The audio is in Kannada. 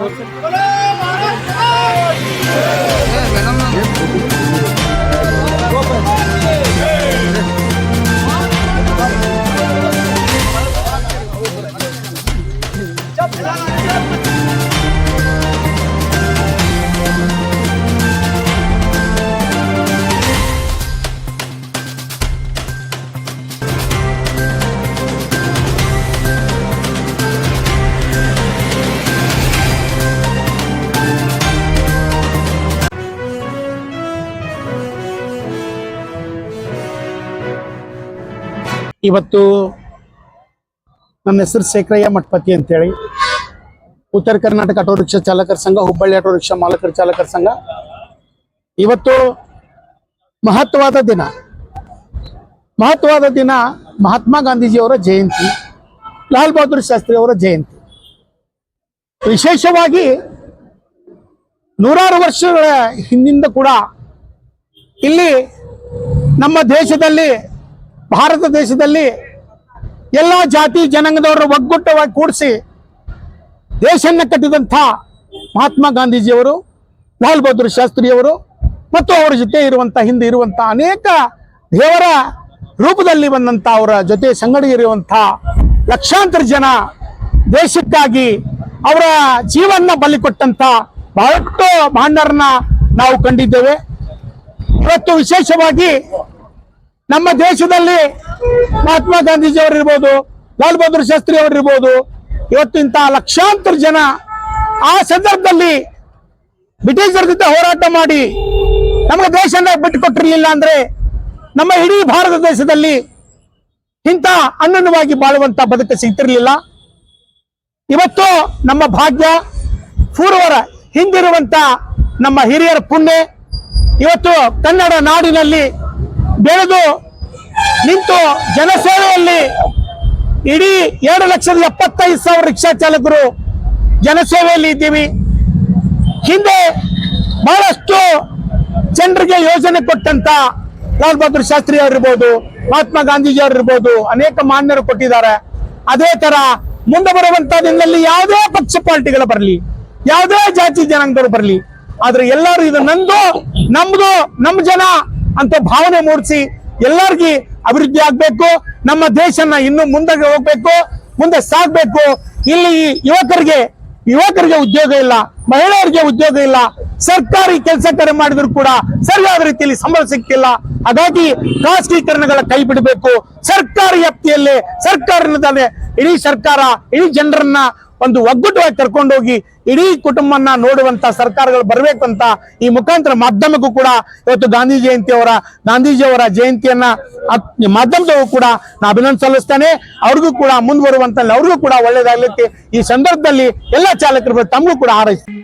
Entonces... ಇವತ್ತು ನನ್ನ ಹೆಸರು ಶೇಖರಯ್ಯ ಮಠಪತಿ ಅಂತೇಳಿ. ಉತ್ತರ ಕರ್ನಾಟಕ ಆಟೋ ರಿಕ್ಷಾ ಚಾಲಕರ ಸಂಘ, ಹುಬ್ಬಳ್ಳಿ ಆಟೋ ರಿಕ್ಷಾ ಮಾಲಕರ ಚಾಲಕರ ಸಂಘ. ಇವತ್ತು ಮಹತ್ವವಾದ ದಿನ. ಮಹತ್ವವಾದ ದಿನ ಮಹಾತ್ಮ ಗಾಂಧೀಜಿಯವರ ಜಯಂತಿ, ಲಾಲ್ ಬಹದ್ದೂರ್ ಶಾಸ್ತ್ರಿ ಅವರ ಜಯಂತಿ. ವಿಶೇಷವಾಗಿ ನೂರಾರು ವರ್ಷಗಳ ಹಿಂದಿಂದ ಕೂಡ ಇಲ್ಲಿ ನಮ್ಮ ದೇಶದಲ್ಲಿ ಭಾರತ ದೇಶದಲ್ಲಿ ಎಲ್ಲ ಜಾತಿ ಜನಾಂಗದವರ ಒಗ್ಗಟ್ಟವಾಗಿ ಕೂಡಿಸಿ ದೇಶವನ್ನು ಕಟ್ಟಿದಂಥ ಮಹಾತ್ಮ ಗಾಂಧೀಜಿಯವರು, ಲಾಲ್ ಬಹದ್ದೂರ್ ಶಾಸ್ತ್ರಿಯವರು ಮತ್ತು ಅವರ ಜೊತೆ ಇರುವಂಥ, ಹಿಂದೆ ಇರುವಂಥ ಅನೇಕ ದೇವರ ರೂಪದಲ್ಲಿ ಬಂದಂಥ ಅವರ ಜೊತೆ ಸಂಗಡಿ ಇರುವಂಥ ಲಕ್ಷಾಂತರ ಜನ ದೇಶಕ್ಕಾಗಿ ಅವರ ಜೀವನ ಬಲಿ ಕೊಟ್ಟಂತ ಬಹಳಷ್ಟು ಮಹಾನರನ್ನ ನಾವು ಕಂಡಿದ್ದೇವೆ. ಇವತ್ತು ವಿಶೇಷವಾಗಿ ನಮ್ಮ ದೇಶದಲ್ಲಿ ಮಹಾತ್ಮ ಗಾಂಧೀಜಿ ಇರ್ಬೋದು ಲಾಲ್ ಬಹದ್ದೂರ್ ಶಾಸ್ತ್ರಿ ಅವರಿರ್ಬೋದು ಇರ್ಬೋದು ಇವತ್ತು ಇಂತಹ ಲಕ್ಷಾಂತರ ಜನ ಆ ಸಂದರ್ಭದಲ್ಲಿ ಬ್ರಿಟಿಷರ ಜೊತೆ ಹೋರಾಟ ಮಾಡಿ ನಮ್ಮ ದೇಶನ ಬಿಟ್ಟುಕೊಟ್ಟಿರ್ಲಿಲ್ಲ ಅಂದ್ರೆ ನಮ್ಮ ಇಡೀ ಭಾರತ ದೇಶದಲ್ಲಿ ಇಂಥ ಅನ್ನನ್ನವಾಗಿ ಬಾಳುವಂತ ಬದುಕು ಸಿಗ್ತಿರ್ಲಿಲ್ಲ. ಇವತ್ತು ನಮ್ಮ ಭಾಗ್ಯ, ಪೂರ್ವರ ಹಿಂದಿರುವಂತ ನಮ್ಮ ಹಿರಿಯರ ಪುಣ್ಯ, ಇವತ್ತು ಕನ್ನಡ ನಾಡಿನಲ್ಲಿ ಬೆಳೆದು ನಿಂತು ಜನಸೇವೆಯಲ್ಲಿ ಇಡೀ ಎರಡು ಲಕ್ಷದ ಎಪ್ಪತ್ತೈದು ಸಾವಿರ ರಿಕ್ಷಾ ಚಾಲಕರು ಜನಸೇವೆಯಲ್ಲಿ ಇದ್ದೀವಿ. ಹಿಂದೆ ಬಹಳಷ್ಟು ಜನರಿಗೆ ಯೋಜನೆ ಕೊಟ್ಟಂತ ಲಾಲ್ ಬಹದ್ದೂರ್ ಶಾಸ್ತ್ರಿ ಅವರಿರ್ಬೋದು, ಮಹಾತ್ಮ ಗಾಂಧೀಜಿ ಅವರಿರ್ಬೋದು ಅನೇಕ ಮಾನ್ಯರು ಕೊಟ್ಟಿದ್ದಾರೆ. ಅದೇ ತರ ಮುಂದೆ ಬರುವಂತ ದಿನದಲ್ಲಿ ಯಾವುದೇ ಪಕ್ಷ ಪಾರ್ಟಿಗಳು ಬರಲಿ, ಯಾವುದೇ ಜಾತಿ ಜನಾಂಗದವರು ಬರಲಿ, ಆದ್ರೆ ಎಲ್ಲರೂ ಇದು ನಂದು, ನಮ್ದು ನಮ್ಮ ಜನ ಅಂತ ಭಾವನೆ ಮೂಡಿಸಿ ಎಲ್ಲರಿಗೂ ಅಭಿವೃದ್ಧಿ ಆಗ್ಬೇಕು, ನಮ್ಮ ದೇಶನ ಇನ್ನು ಮುಂದಕ್ಕೆ ಹೋಗ್ಬೇಕು, ಮುಂದೆ ಸಾಗ್ಬೇಕು. ಇಲ್ಲಿ ಯುವಕರಿಗೆ ಯುವಕರಿಗೆ ಉದ್ಯೋಗ ಇಲ್ಲ, ಮಹಿಳೆಯರಿಗೆ ಉದ್ಯೋಗ ಇಲ್ಲ, ಸರ್ಕಾರಿ ಕೆಲಸ ಕರೆ ಮಾಡಿದ್ರು ಕೂಡ ಸರಿಯಾದ ರೀತಿಯಲ್ಲಿ ಸಂಬಳ ಸಿಕ್ಕಿಲ್ಲ ಹಾಗಾಗಿ ಖಾಸಗೀಕರಣಗಳ ಕೈ ಬಿಡಬೇಕು. ಸರ್ಕಾರಿ ವ್ಯಾಪ್ತಿಯಲ್ಲಿ ಸರ್ಕಾರ ಇಡೀ ಸರ್ಕಾರ, ಇಡೀ ಜನರನ್ನ ಒಂದು ಒಗ್ಗಟ್ಟವಾಗಿ ಕರ್ಕೊಂಡೋಗಿ ಇಡೀ ಕುಟುಂಬನ ನೋಡುವಂತ ಸರ್ಕಾರಗಳು ಬರಬೇಕು ಅಂತ ಈ ಮುಖಾಂತರ ಮಾಧ್ಯಮಕ್ಕೂ ಕೂಡ ಇವತ್ತು ಗಾಂಧಿ ಜಯಂತಿಯವರ ಗಾಂಧೀಜಿಯವರ ಜಯಂತಿಯನ್ನ ಮಾಧ್ಯಮದವೂ ಮಾಧ್ಯಮದವರು ಕೂಡ ನಾ ಅಭಿನಂದನೆ ಸಲ್ಲಿಸ್ತೇನೆ. ಅವ್ರಿಗೂ ಕೂಡ ಮುಂದುವರುವಂತ ಅವ್ರಿಗೂ ಕೂಡ ಒಳ್ಳೇದಾಗ್ಲಿಕ್ಕೆ ಈ ಸಂದರ್ಭದಲ್ಲಿ ಎಲ್ಲ ಚಾಲಕರು ತಮಗೂ ಕೂಡ ಹಾರೈಸ್ತೀನಿ.